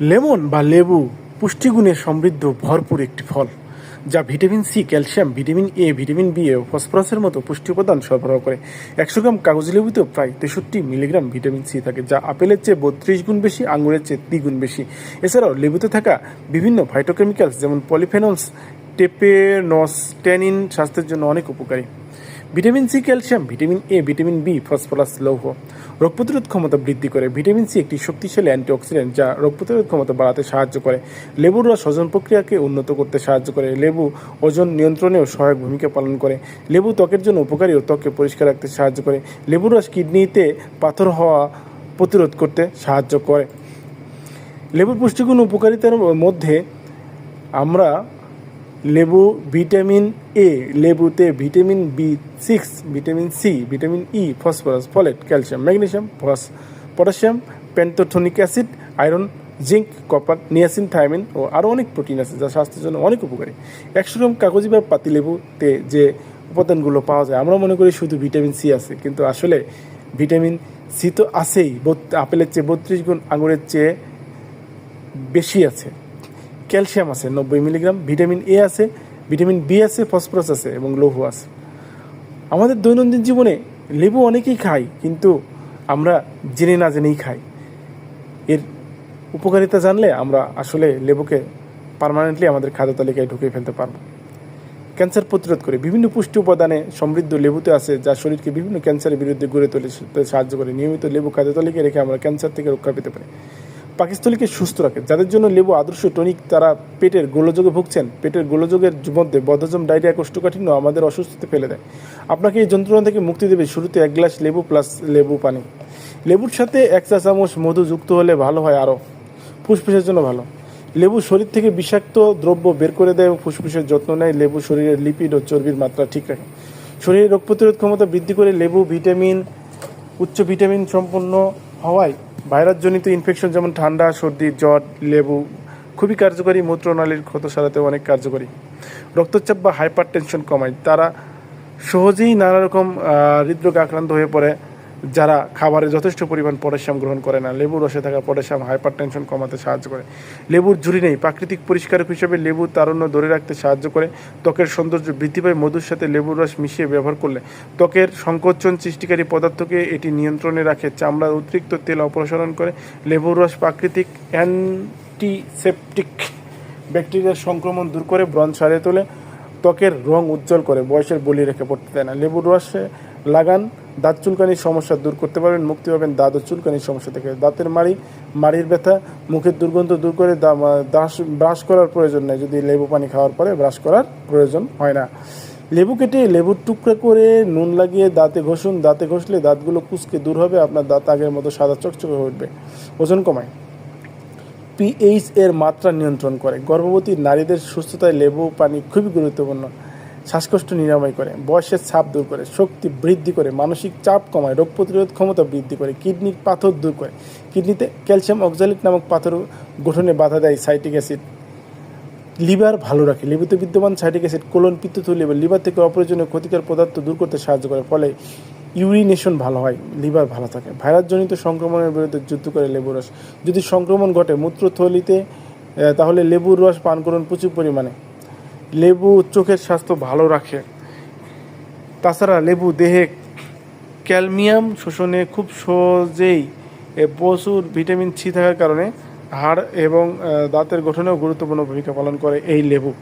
Lemon বা লেবু পুষ্টিগুণে সমৃদ্ধ ভরপুর একটি ফল, যা vitamin C, calcium, vitamin A, vitamin B ও ফসফরাসের মতো পুষ্টি উপাদান সরবরাহ করে। একশো গ্রাম কাগজ লেবুতেও প্রায় তেষট্টি মিলিগ্রাম ভিটামিন সি থাকে, যা আপেলের চেয়ে বত্রিশ গুণ বেশি, আঙুরের চেয়ে দ্বিগুণ বেশি। এছাড়াও লেবুতে থাকা বিভিন্ন ফাইটোকেমিক্যালস যেমন পলিফেনলস টেপেনস ট্যানিন স্বাস্থ্যের জন্য অনেক উপকারী। Vitamin C calcium, vitamin A, vitamin B, phosphorus লৌহ। রোগ প্রতিরোধ ক্ষমতা বৃদ্ধি করে ভিটামিন সি একটি শক্তিশালী অ্যান্টিঅক্সিডেন্ট যা রোগ প্রতিরোধ ক্ষমতা বাড়াতে সাহায্য করে। লেবুর রস হজম প্রক্রিয়াকে উন্নত করতে সাহায্য করে। লেবু ওজন নিয়ন্ত্রণেও সহায়ক ভূমিকা পালন করে। লেবু ত্বকের জন্য উপকারী ও ত্বককে পরিষ্কার রাখতে সাহায্য করে। লেবুর রস কিডনিতে পাথর হওয়া প্রতিরোধ করতে সাহায্য করে। লেবুর পুষ্টিগুণ উপকারিতার মধ্যে আমরা লেবু vitamin A লেবুতে vitamin B six vitamin C vitamin E phosphorus, folate, calcium, magnesium, phos, potassium pantothenic acid, iron, zinc, copper, niacin thiamine ও আরও অনেক প্রোটিন আছে যা স্বাস্থ্যের জন্য অনেক উপকারী। একশো গ্রাম কাগজি বা পাতি লেবুতে যে উপাদানগুলো পাওয়া যায়, আমরা মনে করি শুধু ভিটামিন সি আছে, কিন্তু আসলে ভিটামিন সি তো আছেই আপেলের চেয়ে বত্রিশ গুণ আঙুরের চেয়ে বেশি আছে। ক্যালসিয়াম আছে নব্বই মিলিগ্রাম, ভিটামিন এ আছে, ভিটামিন বি আছে, ফসফরাস আছে এবং লৌহ আছে। আমাদের দৈনন্দিন জীবনে লেবু অনেকেই খাই কিন্তু আমরা জেনে না জেনেই খাই। এর উপকারিতা জানলে আমরা আসলে লেবুকে পার্মানেন্টলি আমাদের খাদ্য তালিকায় ঢুকিয়ে ফেলতে পারব। ক্যান্সার প্রতিরোধ করে বিভিন্ন পুষ্টি উপাদানে সমৃদ্ধ লেবুতে আছে, যা শরীরকে বিভিন্ন ক্যান্সারের বিরুদ্ধে গড়ে তোলে সাহায্য করে। নিয়মিত লেবু খাদ্য তালিকায় রেখে আমরা ক্যান্সার থেকে রক্ষা পেতে পারি। পাকিস্তলিকে সুস্থ রাখে। যাদের জন্য লেবু আদর্শ টনিক তারা পেটের গোলযোগে ভুগছেন। পেটের গোলযোগের মধ্যে বদহজম, ডায়রিয়া, কোষ্ঠকাঠিন্য আমাদের অসুস্থতে ফেলে দেয়। আপনাকে এই যন্ত্রণা থেকে মুক্তি দেবে শুরুতে এক গ্লাস লেবু প্লাস লেবু পানি। লেবুর সাথে এক চা চামচ মধু যুক্ত হলে ভালো হয় আরও। ফুসফুসের জন্য ভালো। লেবু শরীর থেকে বিষাক্ত দ্রব্য বের করে দেয় এবং ফুসফুসের যত্ন নেয়। লেবু শরীরের লিপিড ও চর্বির মাত্রা ঠিক রাখে। শরীরের রোগ প্রতিরোধ ক্ষমতা বৃদ্ধি করে লেবু ভিটামিন উচ্চ ভিটামিন সম্পন্ন হওয়ায় ভাইরাসজনিত ইনফেকশন যেমন ঠান্ডা, সর্দি, জ্বর, লেবু খুবই কার্যকরী, মূত্রনালীর ক্ষত সারাতে অনেক কার্যকরী। রক্তচাপ বা হাইপার টেনশন কমায়। তারা সহজেই নানা রকম হৃদরোগ আক্রান্ত হয়ে পড়ে। যারা খাবারে যথেষ্ট পরিমাণ পটাশিয়াম গ্রহণ করে না, লেবুর রসে থাকা পটাশিয়াম হাইপার টেনশন কমাতে সাহায্য করে। লেবুর ঝুরি নেই, প্রাকৃতিক পরিষ্কারক হিসেবে লেবু তারুণ্য ধরে রাখতে সাহায্য করে। ত্বকের সৌন্দর্য বৃদ্ধি পায়, মধুর সাথে লেবুর রস মিশিয়ে ব্যবহার করলে। ত্বকের সংকোচন সৃষ্টিকারী পদার্থকে এটি নিয়ন্ত্রণে রাখে চামড়ার অতিরিক্ত তেল অপসারণ করে। লেবুর রস প্রাকৃতিক অ্যান্টিসেপটিক ব্যাকটেরিয়ার সংক্রমণ দূর করে, ব্রণ সারিয়ে তোলে। ত্বকের রং উজ্জ্বল করে, বয়সের বলি রেখে পড়তে দেয় না। লেবুর রসে লাগান দাঁত চুলকানির সমস্যা দূর করতে পারবেন, মুক্তি পাবেন দাঁত ও চুলকানির সমস্যা থেকে। দাঁতের মাড়ি, মাড়ির ব্যথা, মুখের দুর্গন্ধ দূর করে ব্রাশ করার প্রয়োজন নেই। যদি লেবু পানি খাওয়ার পরে ব্রাশ করার প্রয়োজন হয় না। লেবু কেটে লেবুর টুকরা করে নুন লাগিয়ে দাঁতে ঘষুন। দাঁতে ঘষলে দাঁতগুলো কুচকে দূর হবে, আপনার দাঁত আগের মতো সাদা চকচকে হয়ে উঠবে। ওজন কমায়। পিএইচ এর মাত্রা নিয়ন্ত্রণ করে। গর্ভবতী নারীদের সুস্থতায় লেবু পানি খুবই গুরুত্বপূর্ণ। শ্বাসকষ্ট নিরাময় করে, বয়সের ছাপ দূর করে, শক্তি বৃদ্ধি করে, মানসিক চাপ কমায়, রোগ প্রতিরোধ ক্ষমতা বৃদ্ধি করে, কিডনির পাথর দূর করে। কিডনিতে ক্যালসিয়াম অক্সালিট নামক পাথর গঠনে বাধা দেয় সাইটিক অ্যাসিড। লিভার ভালো রাখে লেবুতে বিদ্যমান সাইটিক অ্যাসিড, কোলন, পিত্তথলি এবং লিভার থেকে অপ্রয়োজনীয় ক্ষতিকর পদার্থ দূর করতে সাহায্য করে, ফলে ইউরিনেশন ভালো হয়, লিভার ভালো থাকে। ভাইরাসজনিত সংক্রমণের বিরুদ্ধে যুদ্ধ করে লেবুর রস। যদি সংক্রমণ ঘটে, মূত্রথলিতে তাহলে লেবুর রস পান করুন প্রচুর পরিমাণে। লেবু চোখের স্বাস্থ্য ভালো রাখে। তাছাড়া লেবু দেহে ক্যালমিয়াম শোষণে খুব সহজেই প্রচুর ভিটামিন সি থাকার কারণে হাড় এবং দাঁতের গঠনেও গুরুত্বপূর্ণ ভূমিকা পালন করে এই লেবু।